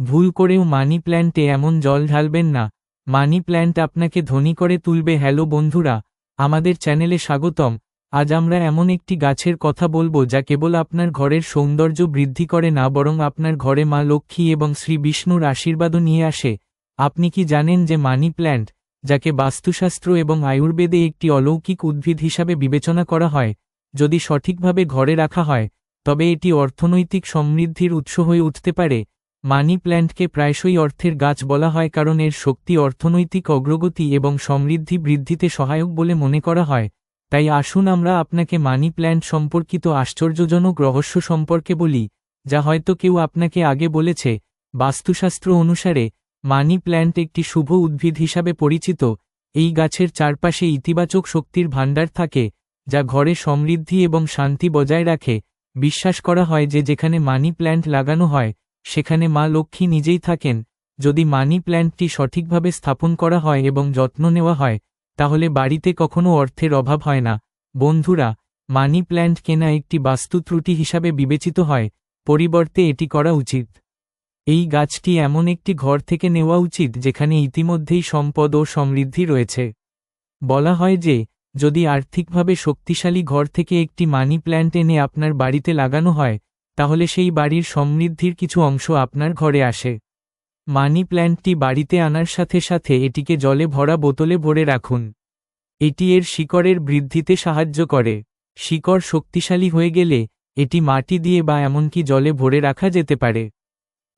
ভুল করেও মানি প্ল্যান্টে এমন জল ঢালবেন না। মানি প্ল্যান্ট আপনাকে ধনী করে তুলবে। হ্যালো বন্ধুরা, আমাদের চ্যানেলে স্বাগতম। আজ আমরা এমন একটি গাছের কথা বলব যা কেবল আপনার ঘরের সৌন্দর্য বৃদ্ধি করে না, বরং আপনার ঘরে মা লক্ষ্মী এবং শ্রী বিষ্ণুর আশীর্বাদও নিয়ে আসে। আপনি কি জানেন যে মানি প্ল্যান্ট, যাকে বাস্তুশাস্ত্র এবং আয়ুর্বেদে একটি অলৌকিক উদ্ভিদ হিসাবে বিবেচনা করা হয়, যদি সঠিকভাবে ঘরে রাখা হয়, তবে এটি অর্থনৈতিক সমৃদ্ধির উৎস হয়ে উঠতে পারে। মানি প্ল্যান্টকে প্রায়শই অর্থের গাছ বলা হয় কারণ এর শক্তি অর্থনৈতিক অগ্রগতি এবং সমৃদ্ধি বৃদ্ধিতে সহায়ক বলে মনে করা হয়। তাই আসুন আমরা আপনাকে মানি প্ল্যান্ট সম্পর্কিত আশ্চর্যজনক রহস্য সম্পর্কে বলি, যা হয়তো কেউ আপনাকে আগে বলেছে। বাস্তুশাস্ত্র অনুসারে, মানি প্ল্যান্ট একটি শুভ উদ্ভিদ হিসাবে পরিচিত। এই গাছের চারপাশে ইতিবাচক শক্তির ভাণ্ডার থাকে, যা ঘরে সমৃদ্ধি এবং শান্তি বজায় রাখে। বিশ্বাস করা হয় যে যেখানে মানি প্ল্যান্ট লাগানো হয় সেখানে মা লক্ষ্মী নিজেই থাকেন, যদি মানি প্ল্যান্টটি সঠিকভাবে স্থাপন করা হয় এবং যত্ন নেওয়া হয়, তাহলে বাড়িতে কখনো অর্থের অভাব হয় না। বন্ধুরা, মানি প্ল্যান্ট কেনা একটি বাস্তু ত্রুটি হিসাবে বিবেচিত হয়, পরিবর্তে এটি করা উচিত। এই গাছটি এমন একটি ঘর থেকে নেওয়া উচিত যেখানে ইতিমধ্যেই সম্পদ ও সমৃদ্ধি রয়েছে। বলা হয় যে, যদি আর্থিকভাবে শক্তিশালী ঘর থেকে একটি মানি প্ল্যান্ট এনে আপনার বাড়িতে লাগানো হয় তাহলে সেই বাড়ির সমৃদ্ধির কিছু অংশ আপনার ঘরে আসে। মানি প্ল্যান্টটি বাড়িতে আনার সাথে সাথে এটিকে জলে ভরা বোতলে ভরে রাখুন। এটি এর শিকড়ের বৃদ্ধিতে সাহায্য করে। শিকড় শক্তিশালী হয়ে গেলে এটি মাটি দিয়ে বা এমনকি জলে ভরে রাখা যেতে পারে।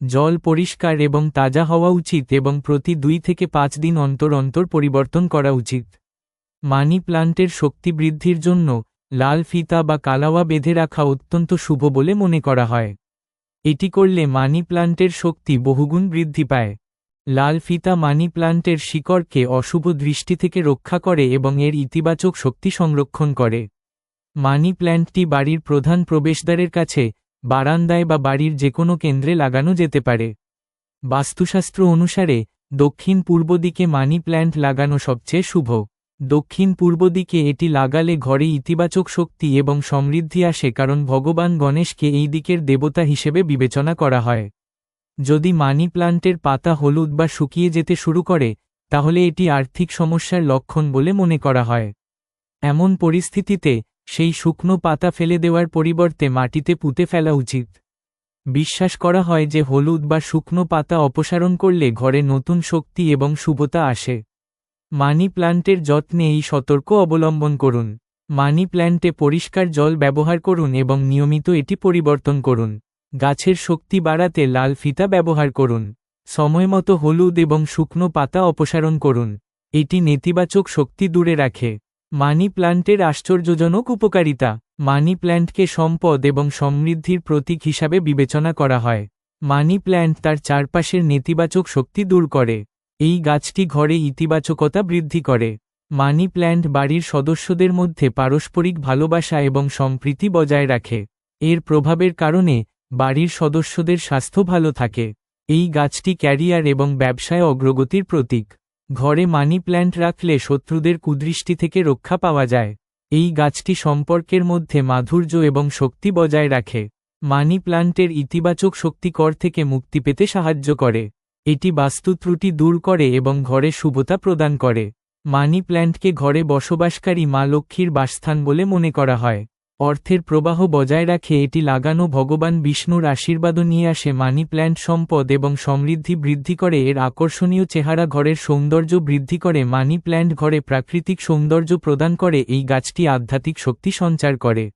জল পরিষ্কার এবং তাজা হওয়া উচিত এবং প্রতি দুই থেকে পাঁচ দিন অন্তর অন্তর পরিবর্তন করা উচিত। মানি প্লান্টের শক্তি বৃদ্ধির জন্য লাল ফিতা বা কালাওয়া বেঁধে রাখা অত্যন্ত শুভ বলে মনে করা হয়। এটি করলে মানি প্লান্টের শক্তি বহুগুণ বৃদ্ধি পায়। লাল ফিতা মানি প্লান্টের শিকড়কে অশুভ দৃষ্টি থেকে রক্ষা করে এবং এর ইতিবাচক শক্তি সংরক্ষণ করে। মানি প্ল্যান্টটি বাড়ির প্রধান প্রবেশদ্বারের কাছে, বারান্দায় বা বাড়ির যে কোনো কেন্দ্রে লাগানো যেতে পারে। বাস্তুশাস্ত্র অনুসারে দক্ষিণ পূর্ব দিকে মানি প্ল্যান্ট লাগানো সবচেয়ে শুভ। দক্ষিণ পূর্ব দিকে এটি লাগালে ঘরে ইতিবাচক শক্তি এবং সমৃদ্ধি আসে কারণ ভগবান গণেশকে এই দিকের দেবতা হিসেবে বিবেচনা করা হয়। যদি মানি প্লান্টের পাতা হলুদ বা শুকিয়ে যেতে শুরু করে, তাহলে এটি আর্থিক সমস্যার লক্ষণ বলে মনে করা হয়। এমন পরিস্থিতিতে, সেই শুকনো পাতা ফেলে দেওয়ার পরিবর্তে মাটিতে পুঁতে ফেলা উচিত। বিশ্বাস করা হয় যে হলুদ বা শুকনো পাতা অপসারণ করলে ঘরে নতুন শক্তি এবং শুভতা আসে। মানি প্ল্যান্টের যত্নে এই সতর্ক অবলম্বন করুন। মানি প্ল্যান্টে পরিষ্কার জল ব্যবহার করুন এবং নিয়মিত এটি পরিবর্তন করুন। গাছের শক্তি বাড়াতে লাল ফিতা ব্যবহার করুন। সময়মতো হলুদ এবং শুকনো পাতা অপসারণ করুন। এটি নেতিবাচক শক্তি দূরে রাখে। মানি প্ল্যান্টের আশ্চর্যজনক উপকারিতা। মানি প্ল্যান্টকে সম্পদ এবং সমৃদ্ধির প্রতীক হিসাবে বিবেচনা করা হয়। মানি প্ল্যান্ট তার চারপাশের নেতিবাচক শক্তি দূর করে। এই গাছটি ঘরে ইতিবাচকতা বৃদ্ধি করে। মানি প্ল্যান্ট বাড়ির সদস্যদের মধ্যে পারস্পরিক ভালোবাসা এবং সম্প্রীতি বজায় রাখে। এর প্রভাবের কারণে বাড়ির সদস্যদের স্বাস্থ্য ভালো থাকে। এই গাছটি ক্যারিয়ার এবং ব্যবসায় অগ্রগতির প্রতীক। ঘরে মানি প্ল্যান্ট রাখলে শত্রুদের কুদৃষ্টি থেকে রক্ষা পাওয়া যায়। এই গাছটি সম্পর্কের মধ্যে মাধুর্য এবং শক্তি বজায় রাখে। মানি প্ল্যান্টের ইতিবাচক শক্তিকর থেকে মুক্তি পেতে সাহায্য করে। এটি বাস্তু ত্রুটি দূর করে এবং ঘরে শুভতা প্রদান করে। মানি প্ল্যান্টকে ঘরে বসবাসকারী মা লক্ষ্মীর বাসস্থান বলে মনে করা হয়। অর্থের প্রবাহ বজায় রাখে এটি লাগানো ভগবান বিষ্ণুর আশীর্বাদও নিয়ে আসে। মানি প্ল্যান্ট সম্পদ এবং সমৃদ্ধি বৃদ্ধি করে, এর আকর্ষণীয় চেহারা ঘরের সৌন্দর্য বৃদ্ধি করে। মানি প্ল্যান্ট ঘরে প্রাকৃতিক সৌন্দর্য প্রদান করে, এই গাছটি আধ্যাত্মিক শক্তি সঞ্চার করে।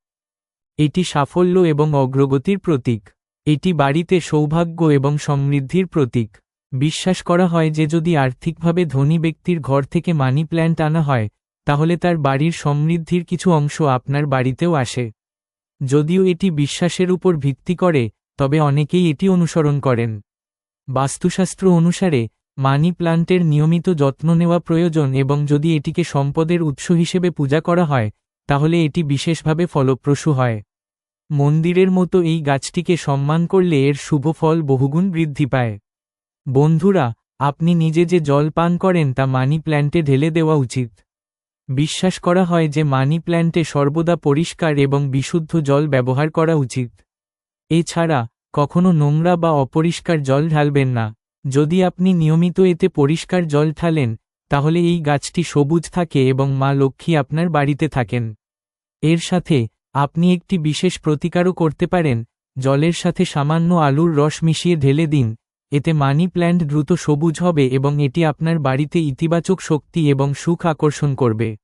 এটি সাফল্য এবং অগ্রগতির প্রতীক। এটি বাড়িতে সৌভাগ্য এবং সমৃদ্ধির প্রতীক। বিশ্বাস করা হয় যে যদি আর্থিকভাবে ধনী ব্যক্তির ঘর থেকে মানি প্ল্যান্ট আনা হয়, তাহলে তার বাড়ির সমৃদ্ধির কিছু অংশ আপনার বাড়িতেও আসে। যদিও এটি বিশ্বাসের উপর ভিত্তি করে, তবে অনেকেই এটি অনুসরণ করেন। বাস্তুশাস্ত্র অনুসারে মানি প্লান্টের নিয়মিত যত্ন নেওয়া প্রয়োজন এবং যদি এটিকে সম্পদের উৎস হিসেবে পূজা করা হয়, তাহলে এটি বিশেষভাবে ফলপ্রসূ হয়। মন্দিরের মতো এই গাছটিকে সম্মান করলে এর শুভ ফল বহুগুণ বৃদ্ধি পায়। বন্ধুরা, আপনি নিজে যে জল পান করেন তা মানি প্ল্যান্টে ঢেলে দেওয়া উচিত। বিশ্বাস করা হয় যে মানি প্ল্যান্টে সর্বদা পরিষ্কার এবং বিশুদ্ধ জল ব্যবহার করা উচিত। এছাড়া, কখনো নোংরা বা অপরিষ্কার জল ঢালবেন না। যদি আপনি নিয়মিত এতে পরিষ্কার জল ঢালেন, তাহলে এই গাছটি সবুজ থাকে এবং মা লক্ষ্মী আপনার বাড়িতে থাকেন। এর সাথে, আপনি একটি বিশেষ প্রতিকারও করতে পারেন, জলের সাথে সামান্য আলুর রস মিশিয়ে ঢেলে দিন এতে মানি প্ল্যান্ট দ্রুত সবুজ হবে এবং এটি আপনার বাড়িতে ইতিবাচক শক্তি এবং সুখ আকর্ষণ করবে।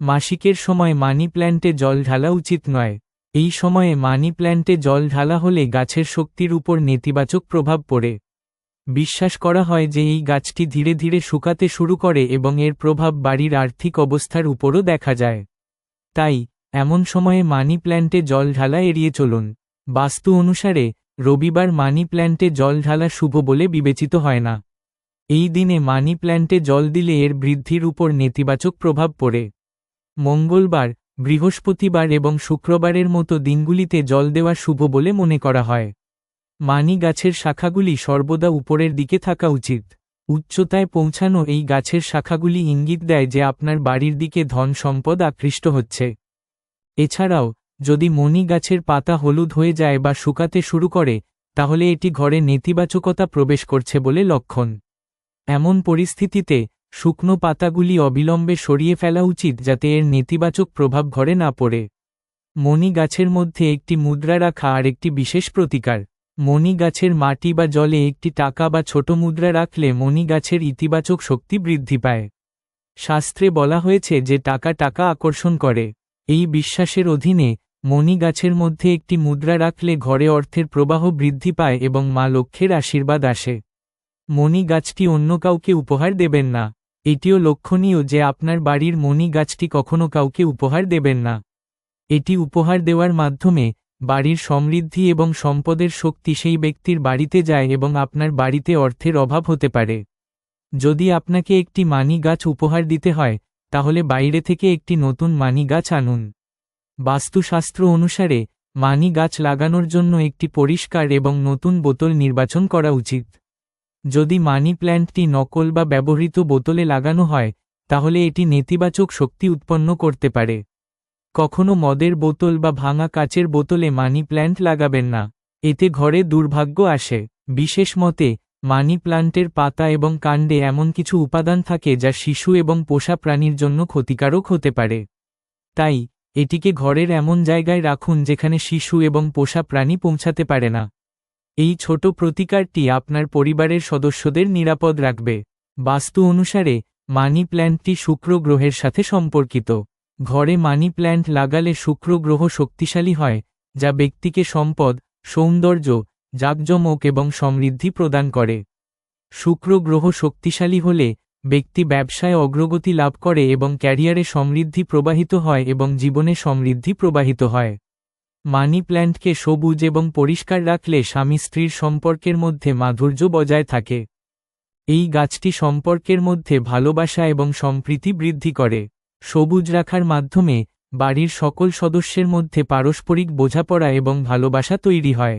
মাসিকের সময় মানি প্ল্যান্টে জল ঢালা উচিত নয়। এই সময়ে মানি প্ল্যান্টে জল ঢালা হলে গাছের শক্তির উপর নেতিবাচক প্রভাব পড়ে। বিশ্বাস করা হয় যে এই গাছটি ধীরে ধীরে শুকাতে শুরু করে এবং এর প্রভাব বাড়ির আর্থিক অবস্থার উপরও দেখা যায়। তাই, এমন সময়ে মানি প্ল্যান্টে জল ঢালা এড়িয়ে চলুন। বাস্তু অনুসারে রবিবার মানি প্ল্যান্টে জল ঢালা শুভ বলে বিবেচিত হয় না। এই দিনে মানি প্ল্যান্টে জল দিলে এর বৃদ্ধির উপর নেতিবাচক প্রভাব পড়ে। মঙ্গলবার, বৃহস্পতিবার এবং শুক্রবারের মতো দিনগুলিতে জল দেওয়া শুভ বলে মনে করা হয়। মানি গাছের শাখাগুলি সর্বদা উপরের দিকে থাকা উচিত। উচ্চতায় পৌঁছানো এই গাছের শাখাগুলি ইঙ্গিত দেয় যে আপনার বাড়ির দিকে ধন সম্পদ আকৃষ্ট হচ্ছে। এছাড়াও যদি মনি গাছের পাতা হলুদ হয়ে যায় বা শুকাতে শুরু করে, তাহলে এটি ঘরে নেতিবাচকতা প্রবেশ করছে বলে লক্ষণ। এমন পরিস্থিতিতে, শুকনো পাতাগুলি অবিলম্বে সরিয়ে ফেলা উচিত যাতে এর নেতিবাচক প্রভাব ঘরে না পড়ে। মনি গাছের মধ্যে একটি মুদ্রা রাখা আর একটি বিশেষ প্রতিকার। মনি গাছের মাটি বা জলে একটি টাকা বা ছোট মুদ্রা রাখলে মনি গাছের ইতিবাচক শক্তি বৃদ্ধি পায়। শাস্ত্রে বলা হয়েছে যে টাকা টাকা আকর্ষণ করে। এই বিশ্বাসের অধীনে মনি গাছের মধ্যে একটি মুদ্রা রাখলে ঘরে অর্থের প্রবাহ বৃদ্ধি পায় এবং মা লক্ষ্যের আশীর্বাদ আসে। মনি গাছটি অন্য কাউকে উপহার দেবেন না। এটিও লক্ষণীয় যে আপনার বাড়ির মনি গাছটি কখনো কাউকে উপহার দেবেন না। এটি উপহার দেওয়ার মাধ্যমে বাড়ির সমৃদ্ধি এবং সম্পদের শক্তি সেই ব্যক্তির বাড়িতে যায় এবং আপনার বাড়িতে অর্থের অভাব হতে পারে। যদি আপনাকে একটি মানি গাছ উপহার দিতে হয়, তাহলে বাইরে থেকে একটি নতুন মানি গাছ আনুন। বাস্তুশাস্ত্র অনুসারে, মানি গাছ লাগানোর জন্য একটি পরিষ্কার এবং নতুন বোতল নির্বাচন করা উচিত। যদি মানি প্ল্যান্টটি নকল বা ব্যবহৃত বোতলে লাগানো হয়, তাহলে এটি নেতিবাচক শক্তি উৎপন্ন করতে পারে। কখনো মদের বোতল বা ভাঙা কাচের বোতলে মানি প্ল্যান্ট লাগাবেন না। এতে ঘরে দুর্ভাগ্য আসে। বিশেষ মতে, মানি প্লান্টের পাতা এবং কাণ্ডে এমন কিছু উপাদান থাকে যা শিশু এবং পোষা প্রাণীর জন্য ক্ষতিকারক হতে পারে। তাই এটিকে ঘরের এমন জায়গায় রাখুন যেখানে শিশু এবং পোষা প্রাণী পৌঁছাতে পারে না। এই ছোট প্রতিকারটি আপনার পরিবারের সদস্যদের নিরাপদ রাখবে। বাস্তু অনুসারে, মানি প্ল্যান্টটি শুক্র গ্রহের সাথে সম্পর্কিত। ঘরে মানি প্ল্যান্ট লাগালে শুক্র গ্রহ শক্তিশালী হয়, যা ব্যক্তিকে সম্পদ, সৌন্দর্য, জাকজমক এবং সমৃদ্ধি প্রদান করে। শুক্র গ্রহ শক্তিশালী হলে ব্যক্তি ব্যবসায় অগ্রগতি লাভ করে এবং ক্যারিয়ারে সমৃদ্ধি প্রবাহিত হয় এবং জীবনে সমৃদ্ধি প্রবাহিত হয়। মানি প্ল্যান্টকে সবুজ এবং পরিষ্কার রাখলে স্বামী স্ত্রীর সম্পর্কের মধ্যে মাধুর্য বজায় থাকে। এই গাছটি সম্পর্কের মধ্যে ভালোবাসা এবং সম্প্রীতি বৃদ্ধি করে। সবুজ রাখার মাধ্যমে বাড়ির সকল সদস্যের মধ্যে পারস্পরিক বোঝাপড়া এবং ভালোবাসা তৈরি হয়।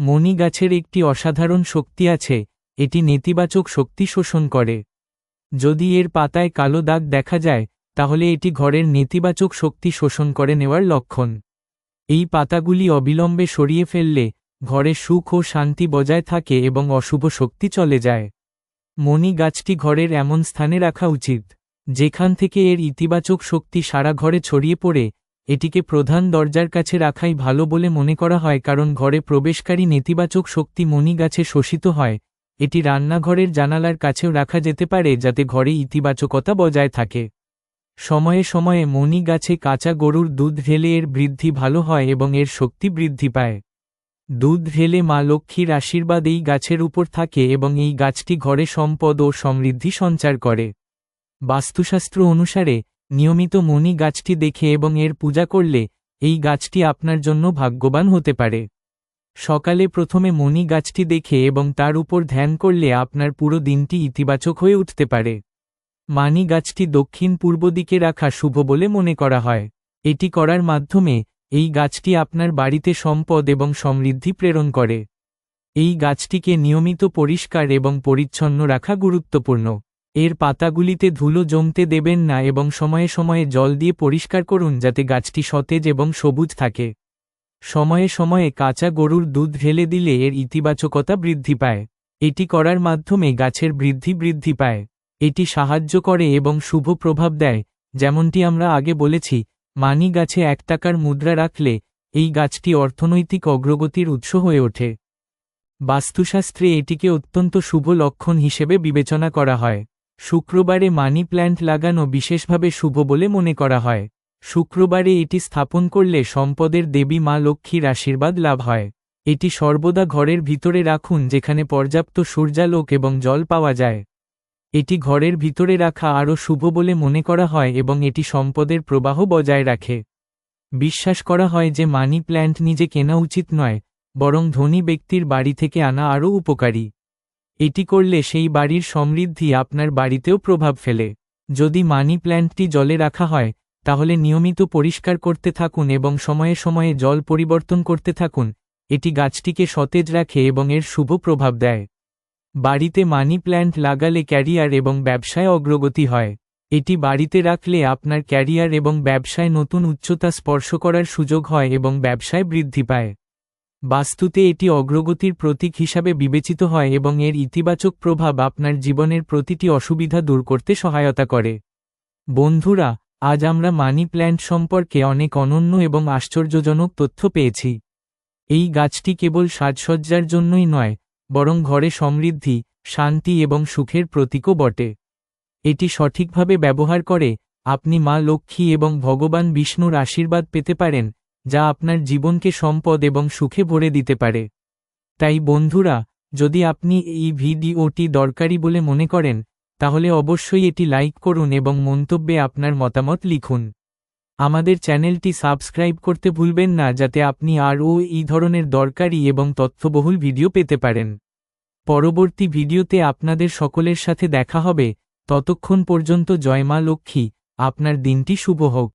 মণি গাছের একটি অসাধারণ শক্তি আছে, এটি নেতিবাচক শক্তি শোষণ করে। যদি এর পাতায় কালো দাগ দেখা যায়, তাহলে এটি ঘরের নেতিবাচক শক্তি শোষণ করে নেওয়ার লক্ষণ। এই পাতাগুলি অবিলম্বে সরিয়ে ফেললে, ঘরে সুখ ও শান্তি বজায় থাকে এবং অশুভ শক্তি চলে যায়। মণি গাছটি ঘরের এমন স্থানে রাখা উচিত, যেখান থেকে এর ইতিবাচক শক্তি সারা ঘরে ছড়িয়ে পড়ে, এটিকে প্রধান দরজার কাছে রাখাই ভালো বলে মনে করা হয় কারণ ঘরে প্রবেশকারী নেতিবাচক শক্তি মণি গাছে শোষিত হয় এটি রান্নাঘরের জানালার কাছেও রাখা যেতে পারে যাতে ঘরে ইতিবাচকতা বজায় থাকে। সময়ে সময়ে মণি গাছে কাঁচা গরুর দুধ ঢেলে এর বৃদ্ধি ভালো হয় এবং এর শক্তি বৃদ্ধি পায়। দুধ ঢেলে মা লক্ষ্মীর আশীর্বাদ এই গাছের উপর থাকে এবং এই গাছটি ঘরে সম্পদ ও সমৃদ্ধি সঞ্চার করে। বাস্তুশাস্ত্র অনুসারে, নিয়মিত মণি গাছটি দেখে এবং এর পূজা করলে, এই গাছটি আপনার জন্য ভাগ্যবান হতে পারে। সকালে প্রথমে মণি গাছটি দেখে এবং তার উপর ধ্যান করলে আপনার পুরো দিনটি ইতিবাচক হয়ে উঠতে পারে। মানি গাছটি দক্ষিণ পূর্ব দিকে রাখা শুভ বলে মনে করা হয়। এটি করার মাধ্যমে এই গাছটি আপনার বাড়িতে সম্পদ এবং সমৃদ্ধি প্রেরণ করে। এই গাছটিকে নিয়মিত পরিষ্কার এবং পরিচ্ছন্ন রাখা গুরুত্বপূর্ণ। এর পাতাগুলিতে ধুলো জমতে দেবেন না এবং সময়ে সময়ে জল দিয়ে পরিষ্কার করুন যাতে গাছটি সতেজ এবং সবুজ থাকে। সময়ে সময়ে কাঁচা গরুর দুধ ঢেলে দিলে এর ইতিবাচকতা বৃদ্ধি পায়। এটি করার মাধ্যমে গাছের বৃদ্ধি বৃদ্ধি পায়। এটি সাহায্য করে এবং শুভ প্রভাব দেয়। যেমনটি আমরা আগে বলেছি, মানি গাছে এক টাকার মুদ্রা রাখলে এই গাছটি অর্থনৈতিক অগ্রগতির উৎস হয়ে ওঠে। বাস্তুশাস্ত্রে এটিকে অত্যন্ত শুভ লক্ষণ হিসেবে বিবেচনা করা হয়। শুক্রবারে মানি প্ল্যান্ট লাগানো বিশেষভাবে শুভ বলে মনে করা হয়। শুক্রবারে এটি স্থাপন করলে সম্পদের দেবী মা লক্ষ্মীর আশীর্বাদ লাভ হয়। এটি সর্বদা ঘরের ভিতরে রাখুন যেখানে পর্যাপ্ত সূর্যালোক এবং জল পাওয়া যায়। এটি ঘরের ভিতরে রাখা আরও শুভ বলে মনে করা হয় এবং এটি সম্পদের প্রবাহ বজায় রাখে। বিশ্বাস করা হয় যে মানি প্ল্যান্ট নিজে কেনা উচিত নয়, বরং ধনী ব্যক্তির বাড়ি থেকে আনা আরও উপকারী। এটি করলে সেই বাড়ির সমৃদ্ধি আপনার বাড়িতেও প্রভাব ফেলে। যদি মানি প্ল্যান্টটি জলে রাখা হয় তাহলে নিয়মিত পরিষ্কার করতে থাকুন এবং সময়ে সময়ে জল পরিবর্তন করতে থাকুন। এটি গাছটিকে সতেজ রাখে এবং এর শুভ প্রভাব দেয়। বাড়িতে মানি প্ল্যান্ট লাগালে ক্যারিয়ার এবং ব্যবসায় অগ্রগতি হয়। এটি বাড়িতে রাখলে আপনার ক্যারিয়ার এবং ব্যবসায় নতুন উচ্চতা স্পর্শ করার সুযোগ হয় এবং ব্যবসায় বৃদ্ধি পায়। বাস্তুতে এটি অগ্রগতির প্রতীক হিসাবে বিবেচিত হয় এবং এর ইতিবাচক প্রভাব আপনার জীবনের প্রতিটি অসুবিধা দূর করতে সহায়তা করে। বন্ধুরা আজ আমরা মানি প্ল্যান্ট সম্পর্কে অনেক অনন্য এবং আশ্চর্যজনক তথ্য পেয়েছি। এই গাছটি কেবল সাজসজ্জার জন্যই নয়, বরং ঘরে সমৃদ্ধি, শান্তি এবং সুখের প্রতীকও বটে। এটি সঠিকভাবে ব্যবহার করে আপনি মা লক্ষ্মী এবং ভগবান বিষ্ণুর আশীর্বাদ পেতে পারেন, যা আপনার জীবনকে সম্পদ এবং সুখে ভরে দিতে পারে। তাই বন্ধুরা, যদি আপনি এই ভিডিওটি দরকারি বলে মনে করেন তাহলে অবশ্যই এটি লাইক করুন এবং মন্তব্যে আপনার মতামত লিখুন। আমাদের চ্যানেলটি সাবস্ক্রাইব করতে ভুলবেন না যাতে আপনি আরও এই ধরনের দরকারি এবং তথ্যবহুল ভিডিও পেতে পারেন। পরবর্তী ভিডিওতে আপনাদের সকলের সাথে দেখা হবে। ততক্ষণ পর্যন্ত জয়মা লক্ষ্মী। আপনার দিনটি শুভ হোক।